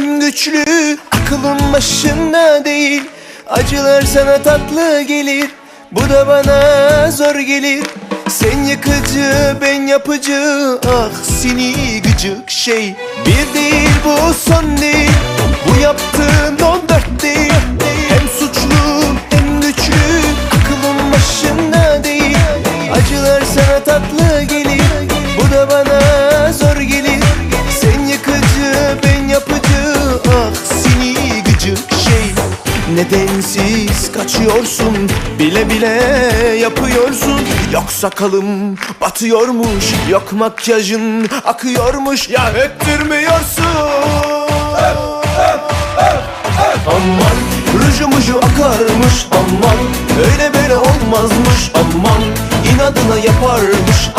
hem güçlü Aklın başında değil. Acılar sana tatlı gelir Bu da bana zor gelir. Sen yıkıcı ben yapıcı Ah seni gıcık şey. Bir değil bu son değil. Bu yaptığın Nedensiz kaçıyorsun Bile bile yapıyorsun. Yok sakalım batıyormuş Yok makyajın akıyormuş. Ya öptürmüyorsun. Aman rujumuju akarmış Aman öyle böyle olmazmış. Aman inadına yaparmış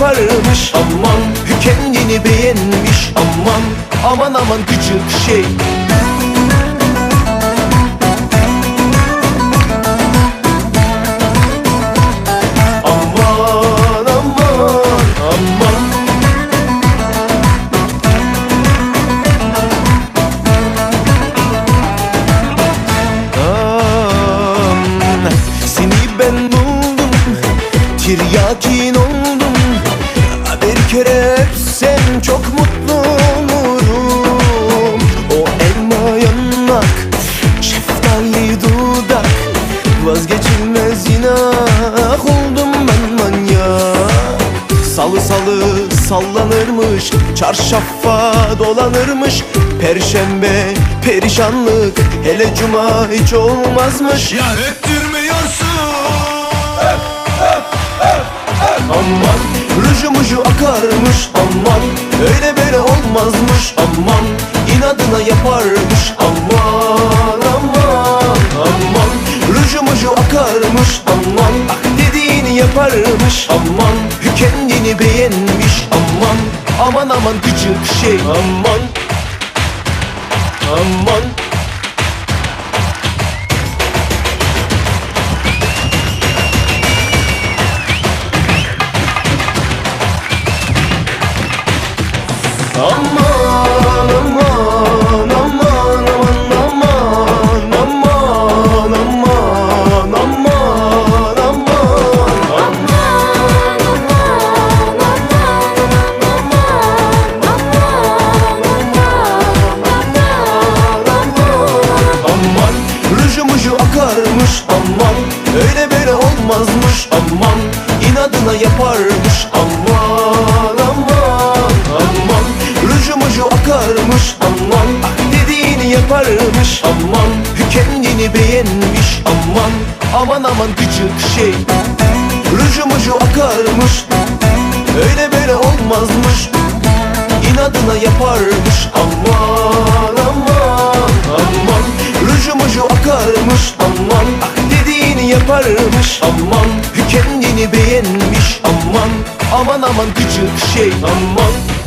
varmış. Aman kendini beğenmiş. Aman aman aman küçük şey. Tiryakin oldum kere öpsem çok mutlu olurum. O elma yanmak Şeftali dudak Vazgeçilmez inak oldum ben manyak. Salı salı sallanırmış Çarşafa dolanırmış. Perşembe perişanlık Hele cuma hiç olmazmış. Ya öptürmüyorsun. Aman rujumuju akarmış Aman. Öyle böyle olmazmış Aman. İnadına yaparmış Aman aman aman. Rujumuju akarmış Aman. Dediğini yaparmış Aman. Kendini beğenmiş Aman. Aman aman gıcık şey Aman. Aman Aman aman aman aman aman aman aman aman aman Aman rujumuju akarmış Aman öyle böyle olmazmış Aman inadına yaparmış Aman Rujumuju akarmış Aman dediğini yaparmış Aman kendini beğenmiş Aman aman aman gıcık şey. Rujumuju akarmış Öyle böyle olmazmış İnadına yaparmış Aman aman aman. Rujumuju akarmış Aman dediğini yaparmış Aman kendini beğenmiş Aman aman aman gıcık şey. Aman